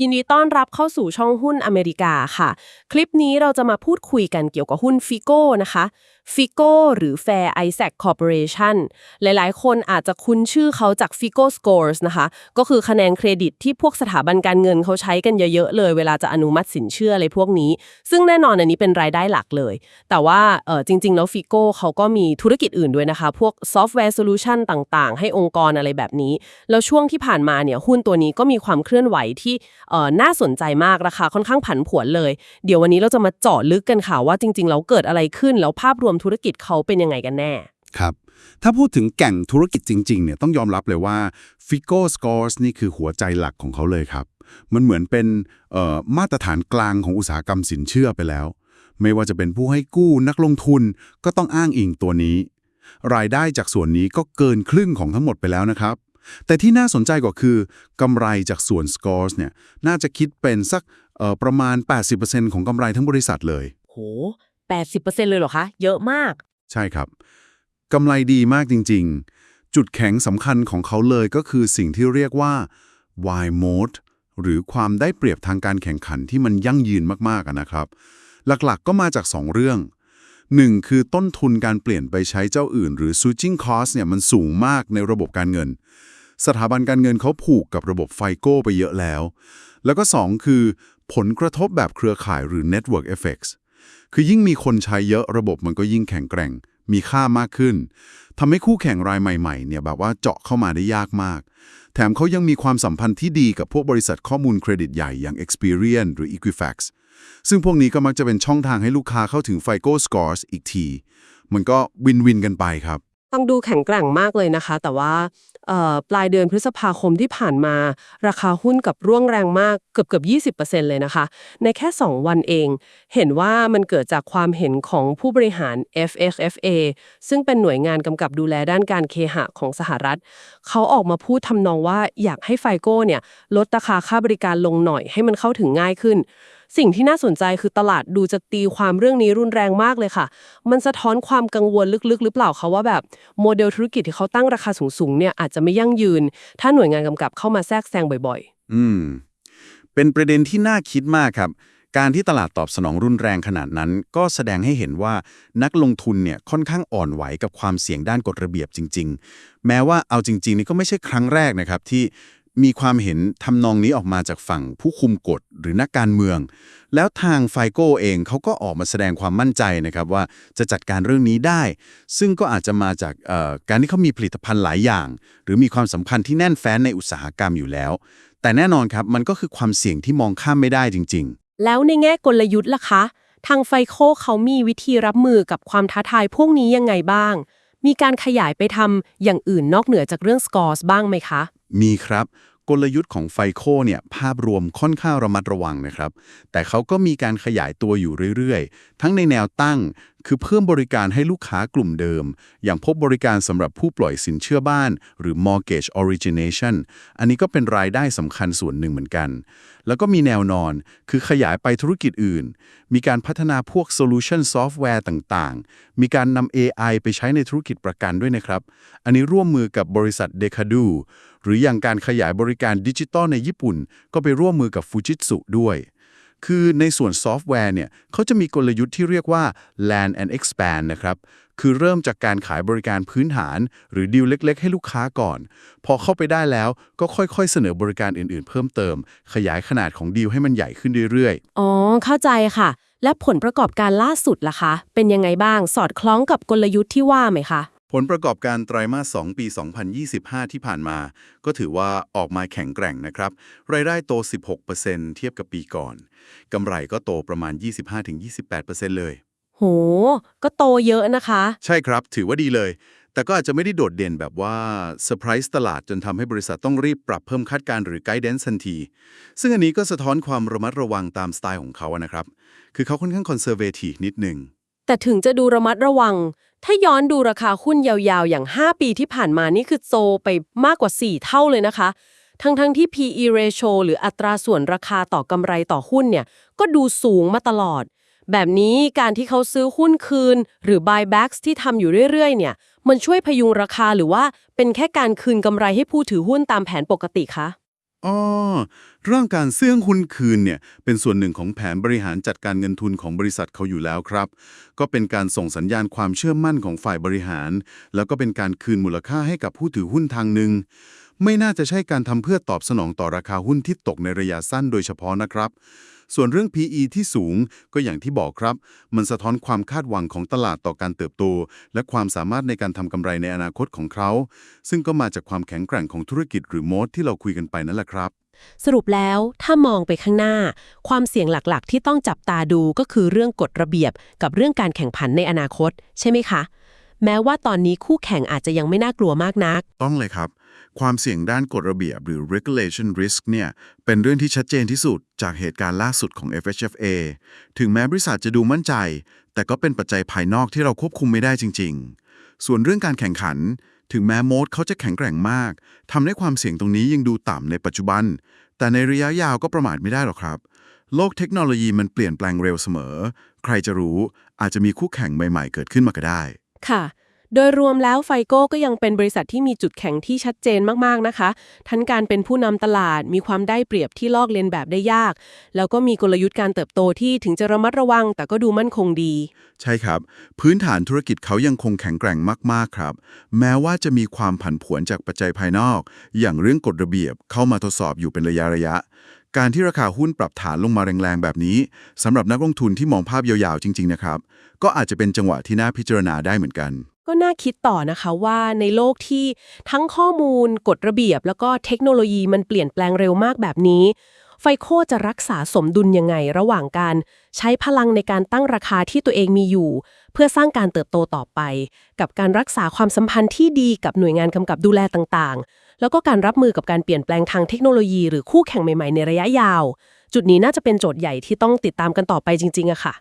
ยินดีต้อนรับเข้าสู่ช่องหุ้นอเมริกาค่ะ คลิปนี้เราจะมาพูดคุยกันเกี่ยวกับหุ้นฟิโก้นะคะ ฟิโก้หรือ Fair Isaac Corporation หลายๆ คนอาจจะคุ้นชื่อเขาจาก Figo Scores นะคะ ก็คือคะแนนเครดิตที่พวกสถาบันการเงินเขาใช้กันเยอะ ๆ เลย เวลาจะอนุมัติสินเชื่ออะไรพวกนี้ ซึ่งแน่นอนอันนี้เป็นรายได้หลักเลย แต่ว่าเออจริง ๆ แล้วฟิโก้เขาก็มีธุรกิจอื่นด้วยนะคะ พวกซอฟต์แวร์โซลูชันต่างๆ ให้องค์กรอะไรแบบนี้ แล้วช่วงที่ผ่านมาเนี่ยหุ้นตัวนี้ก็มีความเคลื่อนไหวที่เออน่าสนใจมากราคาค่อนข้างผันผวนเลย เดี๋ยววันนี้เราจะมาเจาะลึกกันค่ะว่าจริงๆแล้วเกิดอะไรขึ้นแล้วภาพรวมธุรกิจเขาเป็นยังไงกันแน่ ครับ ถ้าพูดถึงแก่งธุรกิจจริงๆเนี่ยต้องยอมรับเลยว่า Figo Scores นี่คือหัวใจหลักของเขาเลยครับ มันเหมือนเป็นเอ่อมาตรฐานกลางของอุตสาหกรรมสินเชื่อไปแล้ว ไม่ว่าจะเป็นผู้ให้กู้นักลงทุนก็ต้องอ้างอิงตัวนี้ รายได้จากส่วนนี้ก็เกินครึ่งของทั้งหมดไปแล้วนะครับแต่ที่น่าสนใจกว่าคือกำไรจากส่วน Scores เนี่ยน่าจะคิดเป็นสักเอ่อประมาณ 80%ของกำไรทั้งบริษัทเลย โห 80%เลยเหรอคะ เยอะมาก ใช่ครับกำไรดีมากจริง ๆ จุดแข็งสำคัญของเขาเลยก็คือสิ่งที่เรียกว่า Y mode หรือความได้เปรียบทางการแข่งขันที่มันยั่งยืนมากๆนะครับ หลักๆก็มาจาก 2 เรื่อง 1. คือต้นทุนการเปลี่ยนไปใช้เจ้าอื่น หรือ switching cost เนี่ยมันสูงมากในระบบการเงิน สถาบันการเงินเขาผูกกับระบบไฟโก้ไปเยอะแล้ว แล้วก็ 2 คือ ผลกระทบแบบเครือข่ายหรือ network effects คือยิ่งมีคนใช้เยอะระบบมันก็ยิ่งแข็งแกร่ง มีค่ามากขึ้นทำให้คู่แข่งรายใหม่ๆเนี่ยแบบว่าเจาะเข้ามาได้ยากมาก แถมเขายังมีความสัมพันธ์ที่ดีกับพวกบริษัทข้อมูลเครดิตใหญ่อย่าง Experian หรือ Equifax ซึ่งพวกนี้ก็มักจะเป็นช่องทางให้ลูกค้าเข้าถึง FICO Scores อีกที มันก็วินวินกันไปครับ ฟังดูแข็งแกร่งมากเลยนะคะ แต่ว่าปลายเดือนพฤษภาคมที่ผ่านมา ราคาหุ้นกับร่วงแรงมากเกือบเกือบ20%เลยนะคะ ในแค่ 2 วันเอง เห็นว่ามันเกิดจากความเห็นของผู้บริหาร FHFA ซึ่งเป็นหน่วยงานกำกับดูแลด้านการเคหะของสหรัฐ เขาออกมาพูดทำนองว่าอยากให้ไฟโก้เนี่ยลดราคาค่าบริการลงหน่อยให้มันเข้าถึงง่ายขึ้นสิ่งที่น่าสนใจคือตลาดดูจะตีความเรื่องนี้รุนแรงมากเลยค่ะ มันสะท้อนความกังวลลึกๆ หรือเปล่าคะว่าแบบโมเดลธุรกิจที่เขาตั้งราคาสูงๆเนี่ยอาจจะไม่ยั่งยืน ถ้าหน่วยงานกำกับเข้ามาแทรกแซงบ่อย ๆ อืม เป็นประเด็นที่น่าคิดมากครับ การที่ตลาดตอบสนองรุนแรงขนาดนั้น ก็แสดงให้เห็นว่านักลงทุนเนี่ยค่อนข้างอ่อนไหวกับความเสี่ยงด้านกฎระเบียบจริง ๆ แม้ว่าเอาจริง ๆ นี่ก็ไม่ใช่ครั้งแรกนะครับที่ มีความเห็นทำนองนี้ออกมาจากฝั่งผู้คุมกฎหรือนักการเมือง แล้วทางไฟโก้เองเขาก็ออกมาแสดงความมั่นใจนะครับว่าจะจัดการเรื่องนี้ได้ ซึ่งก็อาจจะมาจากการที่เขามีผลิตภัณฑ์หลายอย่าง หรือมีความสำคัญที่แน่นแฟ้นในอุตสาหกรรมอยู่แล้ว แต่แน่นอนครับมันก็คือความเสี่ยงที่มองข้ามไม่ได้จริง ๆ แล้วในแง่กลยุทธ์ล่ะคะ ทางไฟโคเขามีวิธีรับมือกับความท้าทายพวกนี้ยังไงบ้างมีการขยายไปทำอย่างอื่นนอกเหนือจากเรื่องสกอร์สบ้างไหมคะ มีครับกลยุทธ์ของไฟโคเนี่ยภาพรวมค่อนข้างระมัดระวังนะครับ แต่เขาก็มีการขยายตัวอยู่เรื่อยๆ ทั้งในแนวตั้ง คือเพิ่มบริการให้ลูกค้ากลุ่มเดิม อย่างพบบริการสำหรับผู้ปล่อยสินเชื่อบ้าน หรือ mortgage origination อันนี้ก็เป็นรายได้สำคัญส่วนหนึ่งเหมือนกัน แล้วก็มีแนวนอน คือขยายไปธุรกิจอื่น มีการพัฒนาพวก solution software ต่างๆ มีการนำ AI ไปใช้ในธุรกิจประกันด้วยนะครับ อันนี้ร่วมมือกับบริษัท Decadu หรืออย่างการขยายบริการดิจิตอลในญี่ปุ่น ก็ไปร่วมมือกับ Fujitsu ด้วย คือในส่วนซอฟต์แวร์เนี่ยเขาจะมีกลยุทธ์ที่เรียกว่า land and expand นะครับ คือเริ่มจากการขายบริการพื้นฐาน หรือดีลเล็ก ๆ ให้ลูกค้าก่อน พอเข้าไปได้แล้วก็ค่อยๆ เสนอบริการอื่นๆ เพิ่มเติม ขยายขนาดของดีลให้มันใหญ่ขึ้นเรื่อยๆ อ๋อ เข้าใจค่ะ และผลประกอบการล่าสุดล่ะคะ เป็นยังไงบ้าง สอดคล้องกับกลยุทธ์ที่ว่าไหมคะ ผลประกอบการไตรมาส 2 ปี 2025 ที่ผ่านมา ก็ถือว่าออกมาแข็งแกร่งนะครับ รายได้โต 16%เทียบกับปีก่อน กำไรก็โตประมาณ 25-28%เลย โห ก็โตเยอะนะคะ ใช่ครับ ถือว่าดีเลย แต่ก็อาจจะไม่ได้โดดเด่นแบบว่าเซอร์ไพรส์ตลาดจนทำให้บริษัทต้องรีบปรับเพิ่มคาดการณ์หรือไกด์แดนซ์ทันที ซึ่งอันนี้ก็สะท้อนความระมัดระวังตามสไตล์ของเขาอะนะครับ คือเขาค่อนข้างคอนเซอร์เวทีฟนิดหนึ่งแต่ถึงจะดูระมัดระวัง ถ้าย้อนดูราคาหุ้นยาวๆ อย่าง 5 ปีที่ผ่านมานี่คือโตไปมากกว่า 4 เท่าเลยนะคะ ทั้งๆที่ PE ratio หรืออัตราส่วนราคาต่อกำไรต่อหุ้นเนี่ยก็ดูสูงมาตลอด แบบนี้การที่เขาซื้อหุ้นคืน หรือ buybacks ที่ทำอยู่เรื่อยๆ เนี่ย มันช่วยพยุงราคาหรือว่าเป็นแค่การคืนกำไรให้ผู้ถือหุ้นตามแผนปกติคะ อ๋อเรื่องการเสื่องหุ้นคืนเนี่ยเป็นส่วนหนึ่งของแผนบริหารจัดการเงินทุนของบริษัทเขาอยู่แล้วครับ ก็เป็นการส่งสัญญาณความเชื่อมั่นของฝ่ายบริหาร แล้วก็เป็นการคืนมูลค่าให้กับผู้ถือหุ้นทางหนึ่งไม่น่าจะใช่การทำเพื่อตอบสนองต่อราคาหุ้นที่ตกในระยะสั้นโดยเฉพาะนะครับ ส่วนเรื่อง PE ที่สูงก็อย่างที่บอกครับ มันสะท้อนความคาดหวังของตลาดต่อการเติบโต และความสามารถในการทำกำไรในอนาคตของเขา ซึ่งก็มาจากความแข็งแกร่งของธุรกิจหรือโมดที่เราคุยกันไปนั่นแหละครับสรุปแล้วถ้ามองไปข้างหน้า ความเสี่ยงหลักๆ ที่ต้องจับตาดูก็คือเรื่องกฎระเบียบ กับเรื่องการแข่งขันในอนาคต ใช่ไหมคะ แม้ว่าตอนนี้คู่แข่งอาจจะยังไม่น่ากลัวมากนัก ต้องเลยครับ ความเสี่ยงด้านกฎระเบียบหรือ regulation risk เนี่ย เป็นเรื่องที่ชัดเจนที่สุดจากเหตุการณ์ล่าสุดของ FHFA ถึงแม้บริษัทจะดูมั่นใจ แต่ก็เป็นปัจจัยภายนอกที่เราควบคุมไม่ได้จริง ๆ ส่วนเรื่องการแข่งขัน ถึงแม้โมดเขาจะแข็งแกร่งมากทำให้ความเสี่ยงตรงนี้ยังดูต่ำในปัจจุบัน แต่ในระยะยาวก็ประมาทไม่ได้หรอกครับ โลกเทคโนโลยีมันเปลี่ยนแปลงเร็วเสมอ ใครจะรู้อาจจะมีคู่แข่งใหม่ ๆ เกิดขึ้นมาก็ได้ ค่ะ โดยรวมแล้วไฟโก้ก็ยังเป็นบริษัทที่มีจุดแข็งที่ชัดเจนมากๆนะคะ ทั้งการเป็นผู้นำตลาด มีความได้เปรียบที่ลอกเลียนแบบได้ยาก แล้วก็มีกลยุทธ์การเติบโตที่ถึงจะระมัดระวัง แต่ก็ดูมั่นคงดี ใช่ครับ พื้นฐานธุรกิจเขายังคงแข็งแกร่งมากๆครับ แม้ว่าจะมีความผันผวนจากปัจจัยภายนอก อย่างเรื่องกฎระเบียบเข้ามาทดสอบอยู่เป็นระยะระยะการที่ราคาหุ้นปรับฐานลงมาแรงๆ แบบนี้สำหรับนักลงทุนที่มองภาพยาวๆ จริง ๆ นะครับ ก็อาจจะเป็นจังหวะที่น่าพิจารณาได้เหมือนกัน ก็น่าคิดต่อนะคะว่าในโลกที่ทั้งข้อมูลกฎระเบียบ แล้วก็เทคโนโลยีมันเปลี่ยนแปลงเร็วมากแบบนี้ ไฟโคจะรักษาสมดุลยังไงระหว่างการใช้พลังในการตั้งราคาที่ตัวเองมีอยู่ เพื่อสร้างการเติบโตต่อไป กับการรักษาความสัมพันธ์ที่ดีกับหน่วยงานกำกับดูแลต่างๆ แล้วก็การรับมือกับการเปลี่ยนแปลงทางเทคโนโลยีหรือคู่แข่งใหม่ๆ ในระยะยาว จุดนี้น่าจะเป็นโจทย์ใหญ่ที่ต้องติดตามกันต่อไปจริงๆอะค่ะ